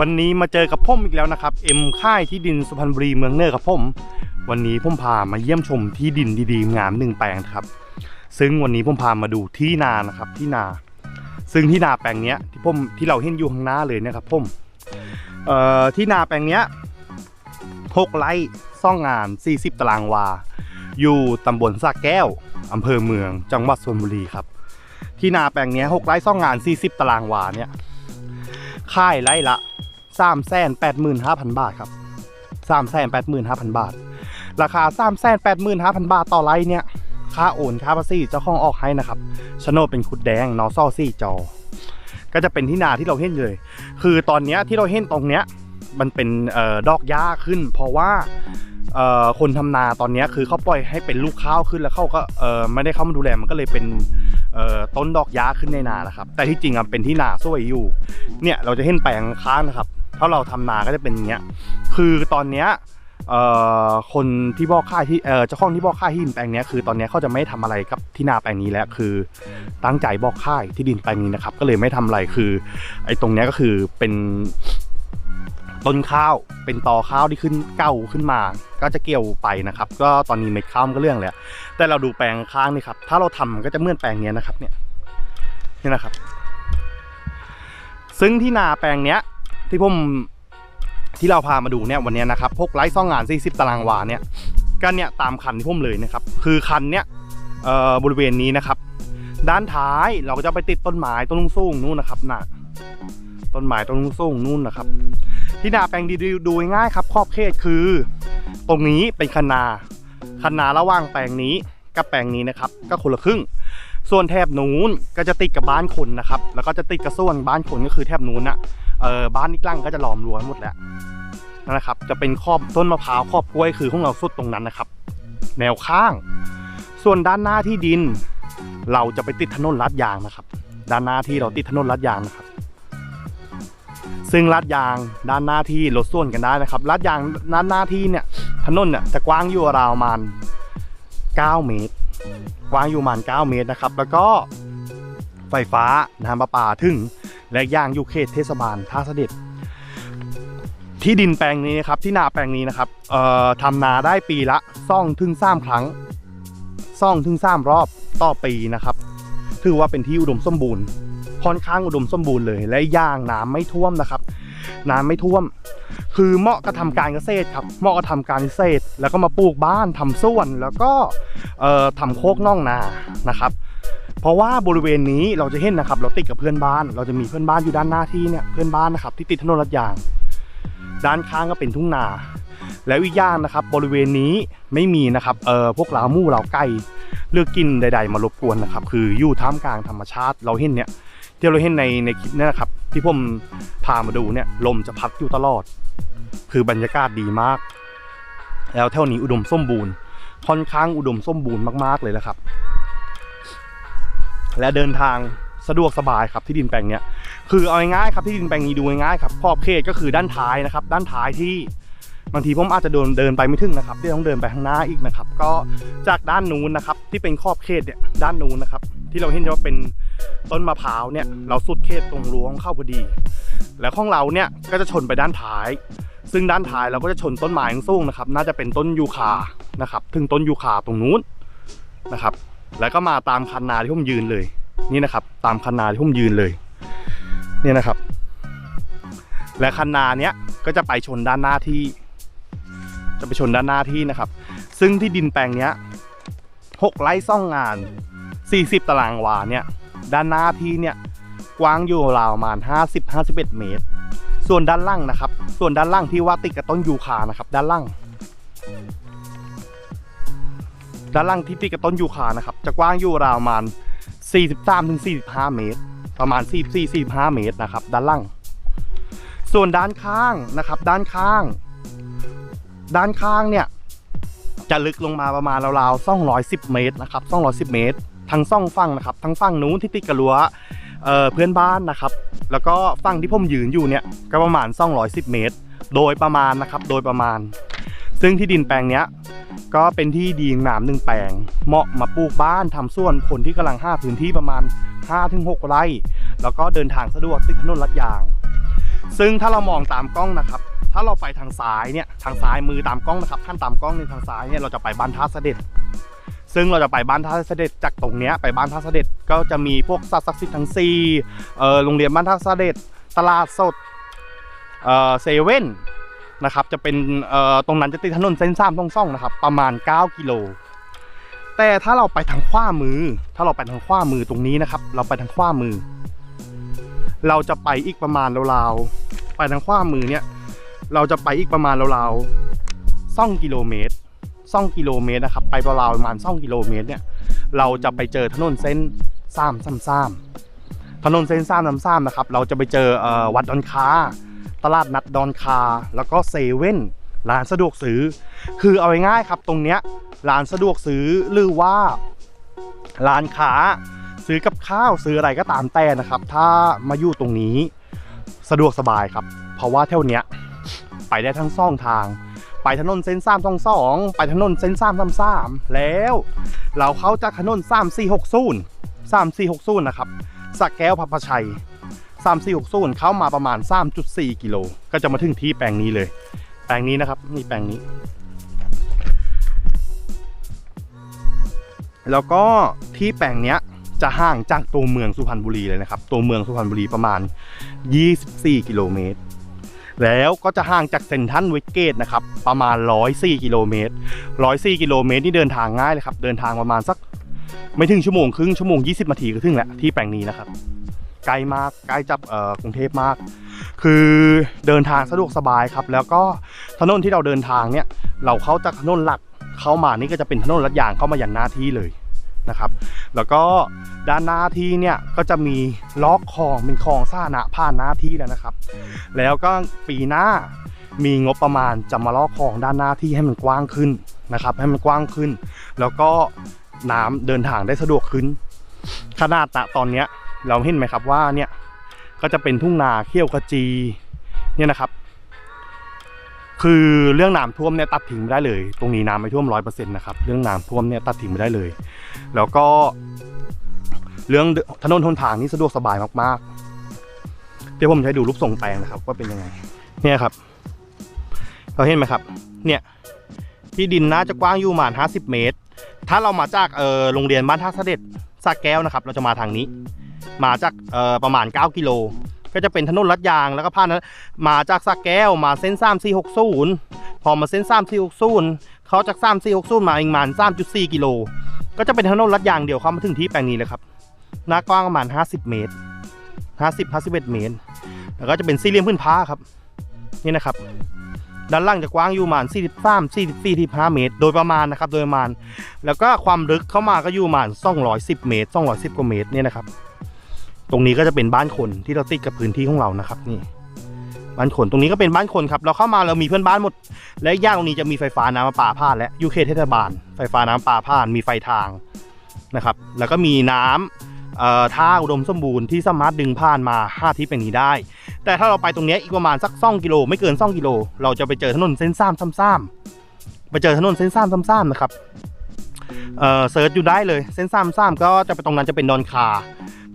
วันนี้มาเจอกับผมอีกแล้วนะครับเอ็มค่ายที่ดินสุพรรณบุรีเมืองเนอร์ครับผมวันนี้ผมพามาเยี่ยมชมที่ดินดีๆงามหนึ่งแปลงครับ ซึ่งวันนี้ผมพามาดูที่นานะครับที่นา ซึ่งที่นาแปลงเนี้ยที่ผมที่เราเห็นอยู่ข้างหน้าเลยนะครับผมเอ่อที่นาแปลงเนี้ยหกไร่ซ่องงาน 40 ตารางวา อยู่ตำบลสะแก้วอำเภอเมือง จังหวัดชลบุรีครับ ที่นาแปลงเนี้ยหกไร่ซ่องงาน 40 ตารางวาเนี่ยค่ายไร่ละ 3ามแสนแปดหมื่นห้าพันบาทครับ3ามแสนแปดหมื่นห้าพันบาท ราคา3ามแสนแปดหมื่นห้าพันบาทต่อไร่เนี่ย ค่าโอนค่าภาษีเจ้าของออกให้นะครับชโนดเป็นขุดแดงนอซ่อซี่จอ ก็จะเป็นที่นาที่เราเห็นเลย คือตอนนี้ที่เราเห็นตรงเนี้ยมันเป็นออดอกหญ้าขึ้น เพราะว่าคนทำนาตอนนี้คือเขาปล่อยให้เป็นลูกข้าวขึ้นแล้วเขาก็ไม่ได้เข้ามาดูแลมันก็เลยเป็นต้นดอกหญ้าขึ้นในนานะครับ แต่ที่จริงอะเป็นที่นาสวยอยู่ เนี่ยเราจะเห็นแปลงค้างนะครับ ถ้าเราทำนาก็จะเป็นอย่างเงี้ยคือตอนเนี้ยคนที่บอกค่ายที่เจ้าของที่บอกค่ายที่ดินแปลงนี้คือตอนนี้เขาจะไม่ทำอะไรกับที่นาแปลงนี้แล้วคือตั้งใจบอกค่ายที่ดินแปลงนี้นะครับ ก็เลยไม่ทำอะไรคือ ไอ้ตรงนี้ก็คือเป็นต้นข้าวเป็นตอข้าวที่ขึ้นเก้าขึ้นมา ก็จะเกี่ยวไปนะครับ ก็ตอนนี้เม็ดข้าวมันก็เรื่องเลยแต่เราดูแปลงข้างนี่ครับ ถ้าเราทำมันก็จะเมื่อนแปลงนี้นะครับ เนี่ยนี่นะครับ ซึ่งที่นาแปลงเนี้ย ที่ผมที่เราพามาดูเนี่ยวันนี้นะครับพวกไร้ซ่องงาน 40 ตารางวาเนี่ยก็เนี่ยตามคันที่ผมเลยนะครับคือคันเนี้ยเอ่อบริเวณนี้นะครับ ด้านท้ายเราก็จะไปติดต้นไม้ต้นสูงนู่นนะครับน่ะต้นไม้ต้นสูงนู่นนะครับ ที่นาแปลงดีดูง่ายครับขอบเขตคือ ตรงนี้เป็นคันนาคันนาระหว่างแปลงนี้กับแปลงนี้นะครับ ก็คนละครึ่ง ส่วนแถบนู้นก็จะติดกับบ้านคนนะครับ แล้วก็จะติดกับส่วนบ้านคนก็คือแถบนู้นน่ะเออบ้านอีกลังก็จะล้อมรั้วหมดแล้วนั่นนะครับ จะเป็นครอบต้นมะพร้าวครอบกล้วยคือของเราสุดตรงนั้นนะครับ แนวข้าง ส่วนด้านหน้าที่ดิน เราจะไปติดถนนลาดยางนะครับ ด้านหน้าที่เราติดถนนลาดยางนะครับ ซึ่งลาดยางด้านหน้าที่รถส่วนกันได้นะครับลาดยางด้านหน้าที่เนี่ยถนนเนี่ยจะกว้างอยู่ราวประมาณ9เมตร กว้างอยู่ประมาณ9เมตรนะครับ แล้วก็ไฟฟ้าน้ำประปาถึง และย่างอยู่เขตเทศบาลท่าเสด็จ ที่ดินแปลงนี้นะครับที่นาแปลงนี้นะครับเอ่อทำนาได้ปีละซ่องถึงสามครั้งซ่องถึงสามรอบต่อปีนะครับ ถือว่าเป็นที่อุดมสมบูรณ์ค่อนข้างอุดมสมบูรณ์เลย และย่างน้ำไม่ท่วมนะครับ น้ำไม่ท่วม คือเหมาะกับทำการเกษตรครับเหมาะกับทำการเกษตร แล้วก็มาปลูกบ้านทำสวนแล้วก็เอ่อทำโคกน่องนานะครับ เพราะว่าบริเวณนี้เราจะเห็นนะครับ เราติดกับเพื่อนบ้าน เราจะมีเพื่อนบ้านอยู่ด้านหน้าที่เนี่ยเพื่อนบ้านนะครับที่ติดถนนลาดยาง ด้านข้างก็เป็นทุ่งนา แล้วอีกอย่างนะครับ บริเวณนี้ไม่มีนะครับเอ่อพวกเราหมู่เราไก่เลือกกินใด ๆ มารบกวนนะครับ คืออยู่ท่ามกลางธรรมชาติเราเห็นเนี่ย ที่เราเห็นในในคลิปนี่นะครับ ที่ผมพามาดูเนี่ยลมจะพัดอยู่ตลอด คือบรรยากาศดีมาก แล้วเท่านี้อุดมสมบูรณ์ค่อนข้างอุดมสมบูรณ์มากๆเลยนะครับ และเดินทางสะดวกสบายครับที่ดินแปลงเนี้ยคือเอาง่ายๆครับที่ดินแปลงนี้ดูง่ายๆครับขอบเขตก็คือด้านท้ายนะครับ ด้านท้ายที่บางทีผมอาจจะเดินเดินไปไม่ถึงนะครับที่ต้องเดินไปข้างหน้าอีกนะครับ ก็จากด้านนู้นนะครับ ที่เป็นขอบเขตเนี่ยด้านนู้นนะครับ ที่เราเห็นว่าเป็น ต้นมะพร้าวเนี่ยเราสุดเขตตรงรั้วของเข้าพอดี แล้วของเราเนี่ยก็จะชนไปด้านท้าย ซึ่งด้านท้ายเราก็จะชนต้นไม้สูงนะครับ น่าจะเป็นต้นยูคานะครับถึงต้นยูคาตรงนู้นนะครับ แล้วก็มาตามคันนาที่ผมยืนเลยนี่นะครับตามคันนาที่ผมยืนเลยเนี่ยนะครับ และคันนาเนี้ยก็จะไปชนด้านหน้าที่ จะไปชนด้านหน้าที่นะครับ ซึ่งที่ดินแปลงเนี้ยหกไร่ซ่องงาน 40 ตารางวาเนี่ย ด้านหน้าที่เนี่ยกว้างอยู่ราวประมาณ 50-51 เมตร ส่วนด้านล่างนะครับ ส่วนด้านล่างที่ว่าติดกับต้นยูคานะครับ ด้านล่าง ด้านล่างที่ติดกับต้นยูคานะครับ จะกว้างอยู่ราวประมาณ 43ถึง45 เมตร ประมาณ 44 45 เมตรนะครับ ด้านล่าง ส่วนด้านข้างนะครับ ด้านข้าง ด้านข้างเนี่ยจะลึกลงมาประมาณราวๆ210 เมตรนะครับ210 เมตร ทั้งซ่องฝั่งนะครับ ทั้งฝั่งนู้นที่ติดกับรั้วเเพื่อนบ้านนะครับ แล้วก็ฝั่งที่ผมยืนอยู่เนี่ยก็ประมาณ 210 เมตร โดยประมาณนะครับโดยประมาณ ซึ่งที่ดินแปลงเนี้ยก็เป็นที่ดีงามหนึ่งแปลง เหมาะมาปลูกบ้านทำส่วนคนที่กำลังห้าพื้นที่ประมาณ 5-6 ไร่ แล้วก็เดินทางสะดวกติดถนนลัดยาง ซึ่งถ้าเรามองตามกล้องนะครับ ถ้าเราไปทางซ้ายเนี่ยทางซ้ายมือตามกล้องนะครับขั้นตามกล้องในทางซ้ายเนี่ยเราจะไปบ้านท่าเสด็จ ซึ่งเราจะไปบ้านท่าเสด็จจากตรงเนี้ยไปบ้านท่าเสด็จก็จะมีพวกสัตว์ศักดิ์สิทธิ์ทั้งสี่เอ่อโรงเรียนบ้านท่าเสด็จตลาดสดเอ่อเซเว่นนะครับจะเป็นเอ่อตรงนั้นจะติดถนนเส้นสามตรงซ่องนะครับประมาณ 9 กิโล แต่ถ้าเราไปทางขวามือ ถ้าเราไปทางขวามือตรงนี้นะครับ เราไปทางขวามือ เราจะไปอีกประมาณราวๆไปทางขวามือเนี่ยเราจะไปอีกประมาณราวๆซ่องกิโลเมตร ซ่องกิโลเมตรนะครับ ไปราวๆประมาณซ่องกิโลเมตรเนี่ย เราจะไปเจอถนนเส้นซ้ำซ้ำซ้ำถนนเส้นซ้ำซ้ำซ้ำนะครับ เราจะไปเจออวัดดอนคา ตลาดนัดดอนคา แล้วก็เซเว่น ร้านสะดวกซื้อ คือเอาง่ายๆครับ ตรงเนี้ย ร้านสะดวกซื้อหรือว่า ร้านค้า ซื้อกับข้าวซื้ออะไรก็ตามแต่นะครับ ถ้ามาอยู่ตรงนี้ สะดวกสบายครับ เพราะว่าเท่าเนี้ย ไปได้ทั้งซ่องทาง ไปถนนเส้นสามสองสองไปถนนเส้นสามสามสามแล้ว เราเข้าจากถนนสามสี่หกศูนย์สามสี่หกศูนย์นะครับสักแก้วพัพชัยสามสี่หกศูนย์เข้ามาประมาณสามจุดสี่กิโลก็จะมาถึงที่แปลงนี้เลย แปลงนี้นะครับนี่แปลงนี้ แล้วก็ที่แปลงเนี้ยจะห่างจากตัวเมืองสุพรรณบุรีเลยนะครับ ตัวเมืองสุพรรณบุรีประมาณ 24 กิโลเมตร แล้วก็จะห่างจากเซนทันเวสเกตนะครับประมาณ 104 กิโลเมตร 104 กิโลเมตรนี่เดินทางง่ายเลยครับ เดินทางประมาณสักไม่ถึงชั่วโมงครึ่งชั่วโมง 20นาทีก็ถึงแหล้วที่แปลงนี้นะครับไกลมากใกล้จับกรุงเทพมาก คือเดินทางสะดวกสบายครับ แล้วก็ถนนที่เราเดินทางเนี่ย เราเข้าจากถนนหลักเข้ามานี่ก็จะเป็นถนนลัดยางเข้ามาอย่างหน้าที่เลย นะครับ แล้วก็ด้านหน้าที่เนี่ยก็จะมีล็อกคลองเป็นคลองสาธารณะผ่านหน้าที่แล้วนะครับ แล้วก็ปีหน้ามีงบประมาณจะมาลอกคลองด้านหน้าที่ให้มันกว้างขึ้นนะครับ ให้มันกว้างขึ้น แล้วก็น้ำเดินทางได้สะดวกขึ้น ขนาดตอนเนี้ยเราเห็นไหมครับว่าเนี่ยก็จะเป็นทุ่งนาเขี้ยวขจีเนี่ยนะครับ คือเรื่องน้ำท่วมเนี่ยตัดทิ้งไม่ได้เลย ตรงนี้น้ำไม่ท่วมร้อยเปอร์เซ็นต์นะครับ เรื่องน้ำท่วมเนี่ยตัดทิ้งไม่ได้เลย แล้วก็ เรื่องถนนทนทางนี่สะดวกสบายมากๆ เดี๋ยวผมจะให้ดูรูปทรงแปลงนะครับ ว่าเป็นยังไง เนี่ยครับ เราเห็นไหมครับ เนี่ย ที่ดินน่าจะกว้างอยู่ประมาณ50 เมตร ถ้าเรามาจากเออโรงเรียนบ้านท่าเสด็จสระแก้วนะครับ เราจะมาทางนี้ มาจากเออประมาณ 9 กิโล ก็จะเป็นถนนลัดยางแล้วก็ผ่านนั้นมาจากสระแก้วมาเส้น3460 พอมาเส้น3460 เขาจาก 3460 มาอีกประมาณ3.4 กิโล ก็จะเป็นถนนลัดยางเดียวเข้ามาถึงที่แปลงนี้เลยครับ หน้ากว้างประมาณ 50 เมตร 50 51 เมตร แล้วก็จะเป็นสี่เหลี่ยมพื้นผ้าครับ นี่นะครับด้านล่างจะกว้างอยู่ประมาณ 43 44 45 เมตร โดยประมาณนะครับ โดยประมาณ แล้วก็ความลึกเข้ามาก็อยู่ประมาณ 210 เมตร 210 กว่าเมตรเนี่ยนะครับ ตรงนี้ก็จะเป็นบ้านคนที่เราติดกับพื้นที่ของเรานะครับ นี่ บ้านคนตรงนี้ก็เป็นบ้านคนครับ เราเข้ามาเรามีเพื่อนบ้านหมด และอีกอย่างตรงนี้จะมีไฟฟ้าน้ำประปาผ่านและยูเคเทศบาล ไฟฟ้าน้ำประปาผ่านมีไฟทางนะครับ แล้วก็มีน้ำเอ่อท่าอุดมสมบูรณ์ที่สามารถดึงผ่านมาห้าทิศอย่างนี้ได้ แต่ถ้าเราไปตรงนี้อีกประมาณสัก2กิโลไม่เกิน2กิโล เราจะไปเจอถนนเส้นซ้ำซ้ำซ้ำไปเจอถนนเส้นซ้ำซ้ำซ้ำนะครับเออเซิร์ชอยู่ได้เลยเส้นซ้ำซ้ำก็จะไปตรงนั้นจะเป็นดอนคา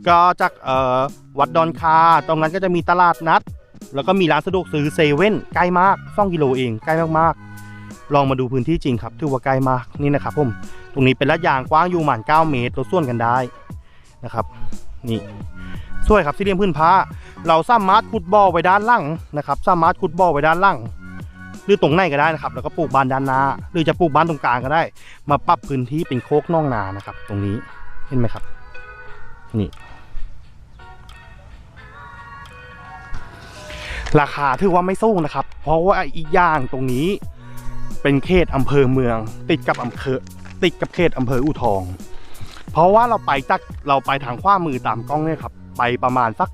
ก็จากวัดดอนคา ตรงนั้นก็จะมีตลาดนัด แล้วก็มีร้านสะดวกซื้อเซเว่นใกล้มาก2กิโลเองใกล้มากๆ ลองมาดูพื้นที่จริงครับถือว่าใกล้มากนี่นะครับผมตรงนี้เป็นลาดยางกว้างอยู่ประมาณ9เมตรเราส่วนกันได้นะครับ นี่สวยครับสี่เหลี่ยมพื้นผ้า เราสามารถขุดบ่อไว้ด้านล่างนะครับ สามารถขุดบ่อไว้ด้านล่างหรือตรงไหนก็ได้นะครับ แล้วก็ปลูกบ้านด้านหน้า หรือจะปลูกบ้านตรงกลางก็ได้ มาปรับพื้นที่เป็นโคกน่องนานะครับ ตรงนี้เห็นไหมครับ นี่ ราคาถือว่าไม่สู้นะครับ เพราะว่าอีกอย่างตรงนี้เป็นเขตอำเภอเมือง ติดกับอำเภอติดกับเขตอำเภออูทอง เพราะว่าเราไปจากเราไปทางขวามือตามกล้องเนี่ยครับ ไปประมาณสัก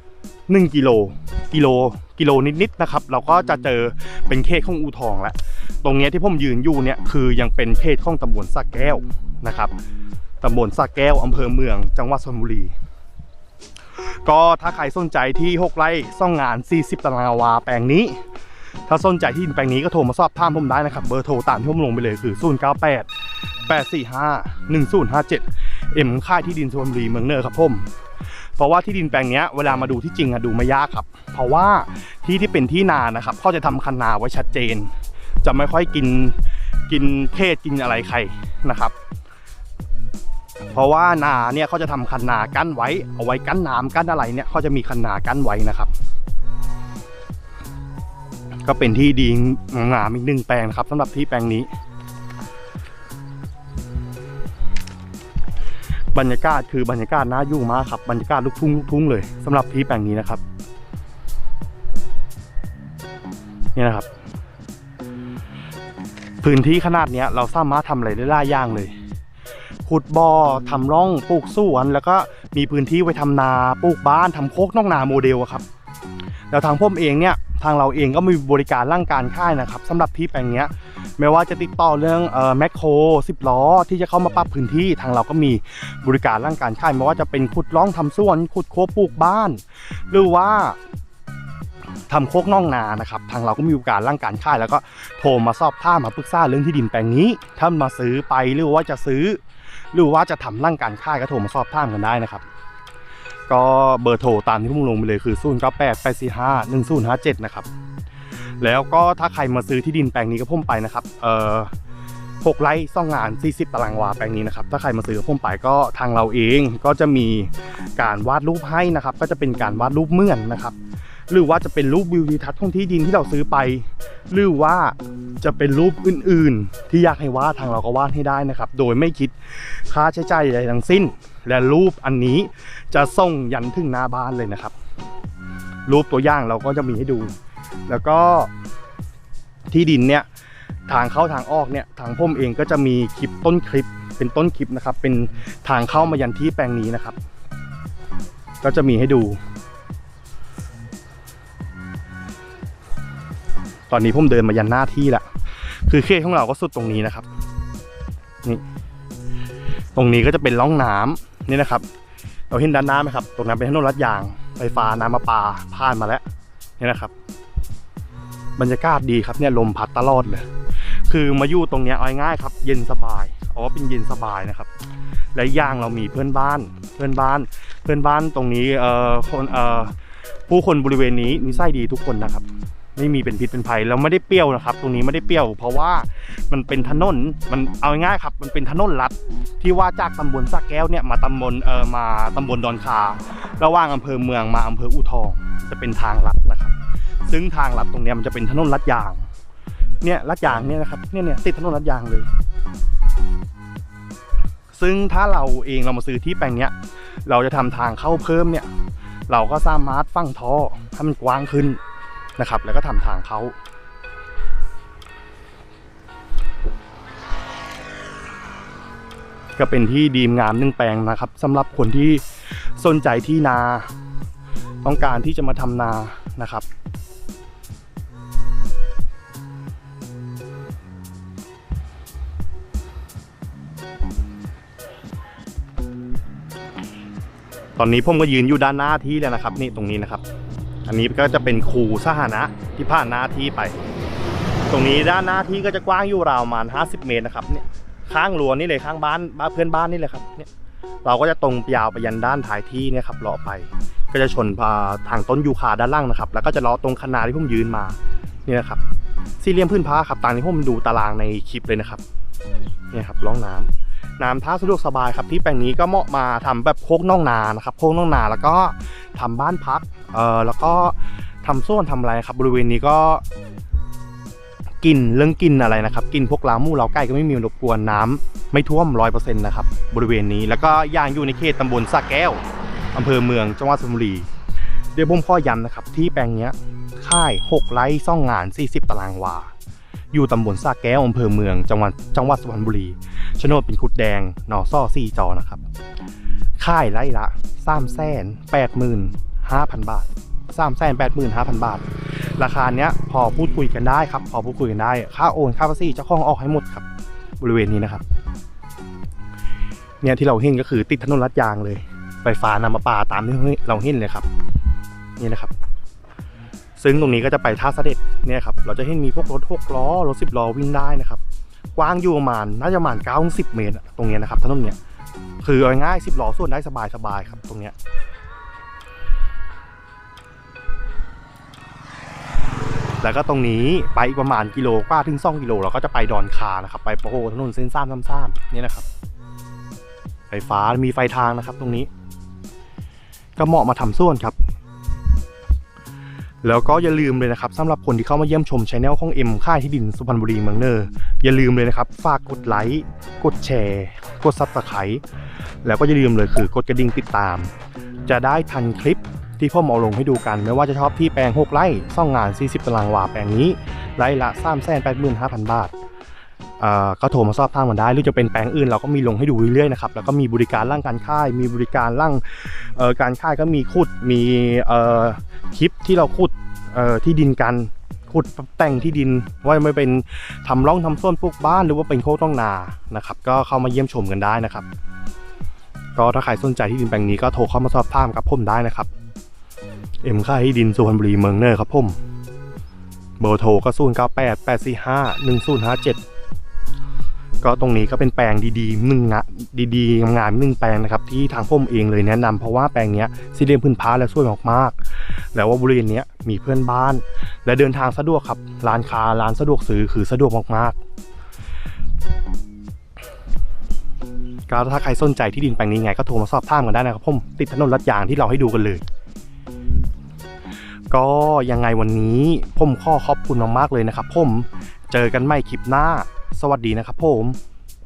1กิโลกิโลกิโลนิดๆนะครับ เราก็จะเจอเป็นเขตของอูทองแล้วตรงนี้ที่ผมยืนอยู่เนี่ยคือยังเป็นเขตของตำบลสะแก้วนะครับตำบลสะแก้วอำเภอเมือง จังหวัดชลบุรี ก็ถ้าใครสนใจที่ 6 ไร่ซ่องงาน 40 ตารางวาแปลงนี้ ถ้าสนใจที่ดินแปลงนี้ก็โทรมาสอบถามผมได้นะครับ เบอร์โทรตามที่ผมลงไปเลยคือ 098 845 1057 เอ็มค่ายที่ดินชลบุรีเมืองเนอร์ครับผมเพราะว่าที่ดินแปลงนี้เวลามาดูที่จริงอะดูไม่ยากครับ เพราะว่าที่ที่เป็นที่นานะครับเขาจะทำคันนาไว้ชัดเจน จะไม่ค่อยกินกินเทศกินอะไรใครนะครับ เพราะว่านาเนี่ยเขาจะทำคันนากั้นไว้ เอาไว้กั้นน้ำกั้นอะไรเนี่ยเขาจะมีคันนากั้นไว้นะครับ ก็เป็นที่ดีงามอีกหนึ่งแปลงนะครับสำหรับที่แปลงนี้ บรรยากาศคือบรรยากาศน่าอยู่มากครับบรรยากาศลูกทุ่งลูกทุ่งเลยสำหรับที่แปลงนี้นะครับนี่นะครับ พื้นที่ขนาดเนี้ยเราสามารถทำอะไรได้หลายอย่างเลย ขุดบ่อทำร่องปลูกสวน แล้วก็มีพื้นที่ไว้ทำนาปลูกบ้านทำโคกนอกนาโมเดลอะครับแล้วทางผมเองเนี่ยทางเราเองก็มีบริการร่างการค่ายนะครับสำหรับที่แปลงเนี้ยไม่ว่าจะติดต่อเรื่องเอ่อแมคโครสิบล้อ ที่จะเข้ามาปรับพื้นที่ทางเราก็มีบริการร่างการค่ายไม่ว่าจะเป็นขุดร่องทำสวนขุดโคกปลูกบ้าน หรือว่าทำโคกน่องนานะครับ ทางเราก็มีบริการร่างการค่าย แล้วก็โทรมาสอบถามมาปรึกษาเรื่องที่ดินแปลงนี้ถ้ามาซื้อไปหรือว่าจะซื้อ หรือว่าจะทำร่างการค่ายก็โทรมาสอบถามกันได้นะครับ ก็เบอร์โทรตามที่ผมลงไปเลยคือ 0 9 8 8 4 5 1 0 5 7 นะครับ แล้วก็ถ้าใครมาซื้อที่ดินแปลงนี้ก็พุ่มไปนะครับ เอ่อหกไร่ซ่องงาน 40 ตารางวาแปลงนี้นะครับ ถ้าใครมาซื้อพุ่มไปก็ทางเราเองก็จะมีการวาดรูปให้นะครับ ก็จะเป็นการวาดรูปเมื่อนนะครับ หรือว่าจะเป็นรูปวิวทิวทัศน์ของที่ดินที่เราซื้อไป หรือว่าจะเป็นรูปอื่นๆ ที่อยากให้วาดทางเราก็วาดให้ได้นะครับ โดยไม่คิดค่าใช้จ่ายใดทั้งสิ้น และรูปอันนี้จะส่งยันถึงหน้าบ้านเลยนะครับ รูปตัวอย่างเราก็จะมีให้ดู แล้วก็ที่ดินเนี่ยทางเข้าทางออกเนี่ยทางผมเองก็จะมีคลิปต้นคลิปเป็นต้นคลิปนะครับ เป็นทางเข้ามายันที่แปลงนี้นะครับ ก็จะมีให้ดู ตอนนี้ผมเดินมายันหน้าที่ละคือเขตของเราก็สุดตรงนี้นะครับนี่ตรงนี้ก็จะเป็นร่องน้ำนี่นะครับ เราเห็นด้านหน้าไหมครับ ตรงนั้นเป็นถนนลัดยางไฟฟ้าน้ำประปาผ่านมาแล้วนี่นะครับ บรรยากาศดีครับเนี่ยลมพัดตลอดเลย คือมาอยู่ตรงเนี้ยเอาง่ายครับ เย็นสบายเอาว่าเป็นเย็นสบายนะครับ และย่างเรามีเพื่อนบ้าน เพื่อนบ้าน เพื่อนบ้านตรงนี้เอ่อคนเอ่อผู้คนบริเวณนี้นิสัยดีทุกคนนะครับ ไม่มีเป็นพิษเป็นภัยแล้วไม่ได้เปรี้ยวนะครับ ตรงนี้ไม่ได้เปรี้ยว เพราะว่ามันเป็นถนนมันเอาง่ายครับ มันเป็นถนนลัดที่ว่าจากตำบลสักแก้วเนี่ยมาตำบลเอ่อมาตำบลดอนคา ระหว่างอำเภอเมืองมาอำเภออู่ทอง จะเป็นทางลัดนะครับ ซึ่งทางลัดตรงนี้มันจะเป็นถนนลัดยาง เนี่ยลัดยางเนี่ยนะครับเนี่ยเนี่ยติดถนนลัดยางเลย ซึ่งถ้าเราเองเรามาซื้อที่แปลงเนี้ยเราจะทำทางเข้าเพิ่มเนี่ย เราก็สามารถฟั่งท่อให้มันกว้างขึ้น นะครับ แล้วก็ทำทางเขาก็เป็นที่ดีมงามหนึ่งแปลงนะครับสำหรับคนที่สนใจที่นา ต้องการที่จะมาทำนานะครับ ตอนนี้ผมก็ยืนอยู่ด้านหน้าที่แล้วนะครับ นี่ตรงนี้นะครับ อันนี้ก็จะเป็นคูสหานะที่ผ่านหน้าที่ไป ตรงนี้ด้านหน้าที่ก็จะกว้างอยู่ราวประมาณ 50 เมตรนะครับเนี่ยข้างรั้วนี่เลยข้างบ้านบ้านเพื่อนบ้านนี่เลยครับเนี่ยเราก็จะตรงยาวไปยันด้านท้ายที่เนี่ยครับเลาะไป ก็จะชนทางต้นยูคาด้านล่างนะครับ แล้วก็จะเลาะตรงคนาที่ผมยืนมานี่นะครับสี่เหลี่ยมพื้นผ้าครับตามที่ผมดูตารางในคลิปเลยนะครับเนี่ยครับร่องน้ำ น้ำท่าสะดวกสบายครับที่แปลงนี้ก็เหมาะมาทำแบบโคกน่องนานะครับโคกน่องนาแล้วก็ทำบ้านพักเอ่อแล้วก็ทำส้วนทำอะไรครับบริเวณนี้ก็กินเรื่องกินอะไรนะครับ กินพวกลาหมูเราไก่ก็ไม่มีรบกวนน้ำไม่ท่วมร้อยเปอร์เซ็นต์นะครับบริเวณนี้แล้วก็ย่างอยู่ในเขตตำบลสะแก้วอำเภอเมืองจังหวัดสุพรรณบุรีเดี๋ยวผมข้อย้ำนะครับที่แปลงนี้ค่าย 6 ไร่ซ่องงาน 40 ตารางวา อยู่ตำบลสระแก้วอำเภอเมืองจังหวัดจังหวัดสุพรรณบุรีโฉนดเป็นขุดแดงหนอซ่อซี่จอนะครับ ค่ายไร่ละสามแสนแปดหมื่นห้าพันบาทสามแสนแปดหมื่นห้าพันบาท ราคาเนี้ยพอพูดคุยกันได้ครับ พอพูดคุยกันได้ ค่าโอนค่าภาษีเจ้าของออกให้หมดครับ บริเวณนี้นะครับ เนี่ยที่เราเห็นก็คือติดถนนลัดยางเลย ไฟฟ้านำมาปาตามที่เราเห็นเลยครับ นี่นะครับ ซึ่งตรงนี้ก็จะไปท่าเสด็จเนี่ยครับเราจะเห็นมีพวกรถหกล้อรถสิบล้อวิ่งได้นะครับกว้างอยู่ประมาณน่าจะประมาณเก้าสิบเมตรตรงนี้นะครับถนนเนี่ยคือเอาง่ายสิบล้อส่วนได้สบายสบายครับตรงเนี้ยแล้วก็ตรงนี้ไปอีกประมาณกิโลกว่าถึง2กิโลเราก็จะไปดอนคานะครับไปประโหถนนเส้นซ้ำซ้ำๆนี่นะครับ ไฟฟ้ามีไฟทางนะครับ ตรงนี้ ก็เหมาะมาทำส่วนครับ แล้วก็อย่าลืมเลยนะครับสำหรับคนที่เข้ามาเยี่ยมชมช anel ของเอ็มค่ายที่ดินสุพรรณบุรีเมืองเนอร์อย่าลืมเลยนะครับ ฝากกดไลค์กดแชร์ กดซับสไครต์แล้วก็อย่าลืมเลยคือกดกระดิ่งติดตาม จะได้ทันคลิปที่พ่อมเอาลงให้ดูกันไม่ว่าจะชอบที่แปลง 6 ไร่ซ่องงาน 40 ตารางวาแปลงนี้ไร่ละ3 8 5 0 0 0 บาท ก็โทรมาสอบถามกันได้ หรือจะเป็นแปลงอื่นเราก็มีลงให้ดูเรื่อยๆนะครับแล้วก็มีบริการร่างการค่าย มีบริการร่างการค่ายก็มีขุดมีคลิปที่เราขุดที่ดินกันขุดแต่งที่ดินว่าไม่เป็นทำร่องทำส้นปลูกบ้านหรือว่าเป็นโคกต้องนานะครับก็เข้ามาเยี่ยมชมกันได้นะครับ ก็ถ้าใครสนใจที่ดินแปลงนี้ก็โทรเข้ามาสอบถามกับผมได้นะครับเอ็มค่ายที่ดินสุพรรณบุรีเมืองเนอร์ครับผมเบอร์โทรก็0 9 8 8 4 5 1 0 5 7 ก็ตรงนี้ก็เป็นแปลงดีๆหนึ่งงะดีๆงามๆหนึ่งแปลงนะครับที่ทางผมเองเลยแนะนำเพราะว่าแปลงเนี้ยสี่เหลี่ยมพื้นผ้าและสวยมากๆแล้วว่าบริเวณเนี้ยมีเพื่อนบ้าน และเดินทางสะดวกครับร้านค้าร้านสะดวกซื้อคือสะดวกมากๆก็ถ้าใครสนใจที่ดินแปลงนี้ไงก็โทรมาสอบถามกันได้นะครับผมติดถนนลัดยางที่เราให้ดูกันเลยก็ยังไงวันนี้ผมขอขอบคุณมากๆเลยนะครับผมเจอกันใหม่คลิปหน้า สวัสดีนะครับผม